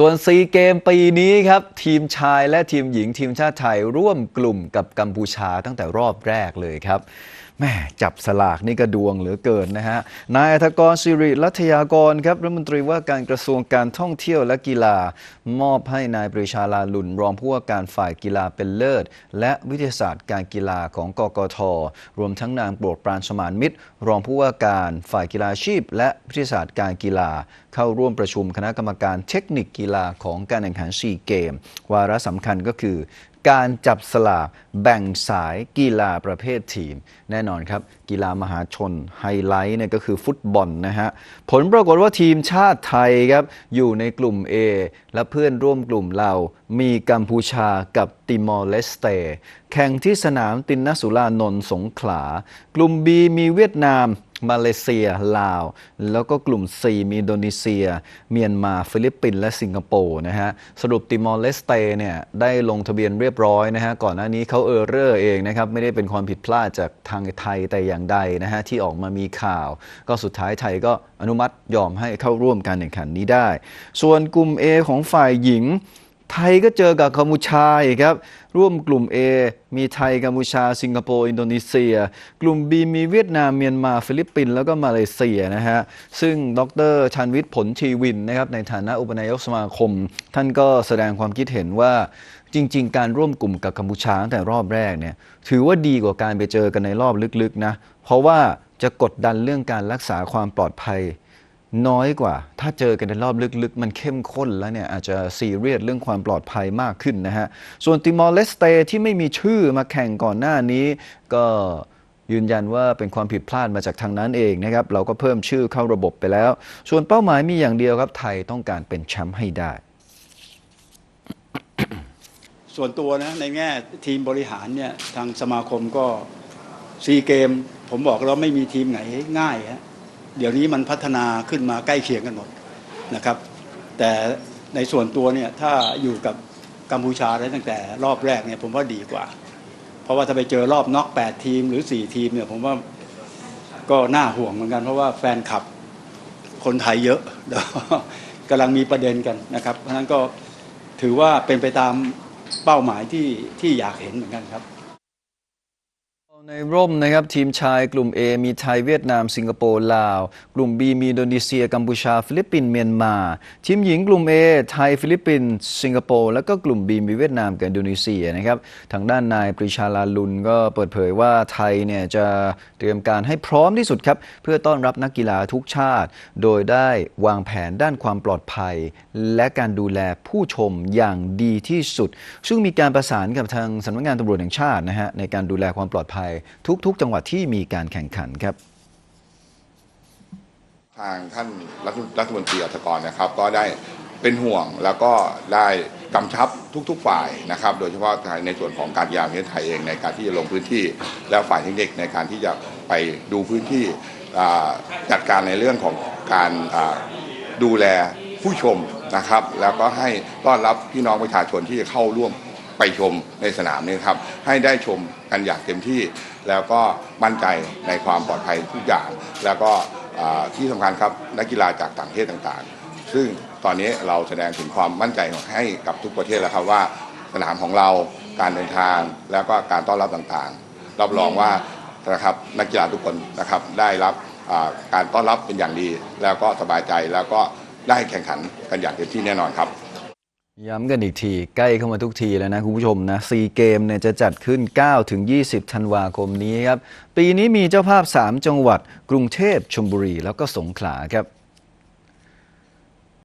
ส่วนซีเกมปีนี้ครับ ทีมชายและทีมหญิงทีมชาติไทยร่วมกลุ่มกับกัมพูชาตั้งแต่รอบแรกเลยครับแม่จับสลากนี่ก็ดวงเหลือเกินนะฮะ นายอัธกรสิริรัตยากรครับรัฐมนตรีว่าการกระทรวงการท่องเที่ยวและกีฬา มอบให้นายปรีชาลาลุนรองผู้ว่าการฝ่ายกีฬาเป็นเลิศ และวิทยาศาสตร์การกีฬาของกกท รวมทั้งนางโปรดปรานสมานมิตร รองผู้ว่าการฝ่ายกีฬาอาชีพ และวิทยาศาสตร์การกีฬา เข้าร่วมประชุมคณะกรรมการเทคนิคกีฬาของการแข่งขันซีเกม วาระสำคัญก็คือ การจับสลากแบ่งสายกีฬาประเภททีม แน่นอนครับ กีฬามหาชนไฮไลท์เนี่ยก็คือฟุตบอลนะฮะ ผลปรากฏว่าทีมชาติไทยครับ อยู่ในกลุ่ม A และเพื่อนร่วมกลุ่มเรามีกัมพูชากับติมอร์เลสเต แข่งที่สนามตินนสุรานนท์สงขลา กลุ่ม B มีเวียดนาม มาเลเซีย ลาว แล้วก็กลุ่ม C มีอินโดนีเซีย เมียนมา ฟิลิปปินส์และสิงคโปร์นะฮะ สรุปติมอร์เลสเตเนี่ยได้ลงทะเบียนเรียบร้อยนะฮะ ก่อนหน้านี้เขาเออเรอร์เองนะครับ ไม่ได้เป็นความผิดพลาดจากทางไทยแต่อย่างใดนะฮะ ที่ออกมามีข่าว ก็สุดท้ายไทยก็อนุมัติยอมให้เข้าร่วมการแข่งขันนี้ได้ ส่วนกลุ่ม A ของฝ่ายหญิง ไทยก็เจอกับกัมพูชาอีกครับ ร่วมกลุ่ม A มีไทยกัมพูชา สิงคโปร์ อินโดนีเซีย กลุ่ม B มีเวียดนาม เมียนมา ฟิลิปปินส์แล้วก็มาเลเซียนะฮะ ซึ่งดรชันวิทย์ผลชีวินนะครับในฐานะอุปนายกสมาคม ท่านก็แสดงความคิดเห็นว่าจริง ๆ การร่วมกลุ่มกับกัมพูชาตั้งแต่รอบแรกเนี่ยถือว่าดีกว่าการไปเจอกันในรอบลึกๆนะเพราะว่าจะกดดันเรื่องการรักษาความปลอดภัย น้อยกว่า ถ้าเจอกันในรอบลึกๆ มันเข้มข้นแล้วเนี่ย อาจจะซีเรียสเรื่องความปลอดภัยมากขึ้นนะฮะ ส่วนติมอร์เลสเตที่ไม่มีชื่อมาแข่งก่อนหน้านี้ ก็ยืนยันว่าเป็นความผิดพลาดมาจากทางนั้นเองนะครับ เราก็เพิ่มชื่อเข้าระบบไปแล้ว ส่วนเป้าหมายมีอย่างเดียวครับไทยต้องการเป็นแชมป์ให้ได้ ส่วนตัวนะในแง่ทีมบริหารเนี่ยทางสมาคมก็ซีเกม ผมบอกแล้วไม่มีทีมไหนง่ายฮะ เดี๋ยวนี้มันพัฒนาขึ้นมาใกล้เคียงกันหมดนะครับ แต่ในส่วนตัวเนี่ยถ้าอยู่กับกัมพูชาได้ตั้งแต่รอบแรกเนี่ยผมว่าดีกว่า เพราะว่าถ้าไปเจอรอบน็อก8ทีมหรือ 4 ทีมเนี่ยผมว่าก็น่าห่วงเหมือนกัน เพราะว่าแฟนคลับคนไทยเยอะกำลังมีประเด็นกันนะครับเพราะฉะนั้นก็ถือว่าเป็นไปตามเป้าหมายที่ที่อยากเห็นเหมือนกันครับ ในร่มนะครับทีมชายกลุ่ม A มีไทยเวียดนาม สิงคโปร์ลาว กลุ่ม B มีอินโดนีเซีย กัมพูชา ฟิลิปปินส์เมียนมา ทีมหญิงกลุ่ม A ไทยฟิลิปปินส์สิงคโปร์แล้วก็กลุ่ม B มีเวียดนามกับอินโดนีเซียนะครับทางด้านนายปรีชาลาลุนก็เปิดเผยว่าไทยเนี่ยจะเตรียมการให้พร้อมที่สุดครับเพื่อต้อนรับนักกีฬาทุกชาติ โดยได้วางแผนด้านความปลอดภัย และการดูแลผู้ชมอย่างดีที่สุด ซึ่งมีการประสานกับทางสำนักงานตำรวจแห่งชาตินะฮะในการดูแลความปลอดภัยทุกๆ จังหวัดที่มีการแข่งขันครับ ทางท่านรัฐรัฐมนตรีอัฐกรนะครับ ก็ได้เป็นห่วงแล้วก็ได้กำชับทุก ๆ ฝ่ายนะครับ โดยเฉพาะในส่วนของการกีฬางประเทศไทยเองในการที่จะลงพื้นที่ แล้วฝ่ายเทคนิคในการที่จะไปดูพื้นที่จัดการในเรื่องของการดูแลผู้ชมนะครับ แล้วก็ให้ต้อนรับพี่น้องประชาชนที่จะเข้าร่วม ไปชมในสนามนี้ครับ ให้ได้ชมกันอย่างเต็มที่ แล้วก็มั่นใจในความปลอดภัยทุกอย่าง แล้วก็ที่สำคัญครับนักกีฬาจากต่างประเทศต่างๆ ซึ่งตอนนี้เราแสดงถึงความมั่นใจให้กับทุกประเทศแล้วครับว่าสนามของเราการเดินทาง แล้วก็การต้อนรับต่างๆ รับรองว่านะครับนักกีฬาทุกคนนะครับได้รับการต้อนรับเป็นอย่างดี แล้วก็สบายใจแล้วก็ได้แข่งขันกันอย่างเต็มที่แน่นอนครับ ย้ำกันอีกที ใกล้เข้ามาทุกทีแล้วนะ คุณผู้ชมนะซีเกมเนี่ยจะจัดขึ้น 9 ถึง 20 ธันวาคมนี้ครับ ปีนี้มีเจ้าภาพ 3 จังหวัด กรุงเทพชลบุรี แล้วก็สงขลาครับ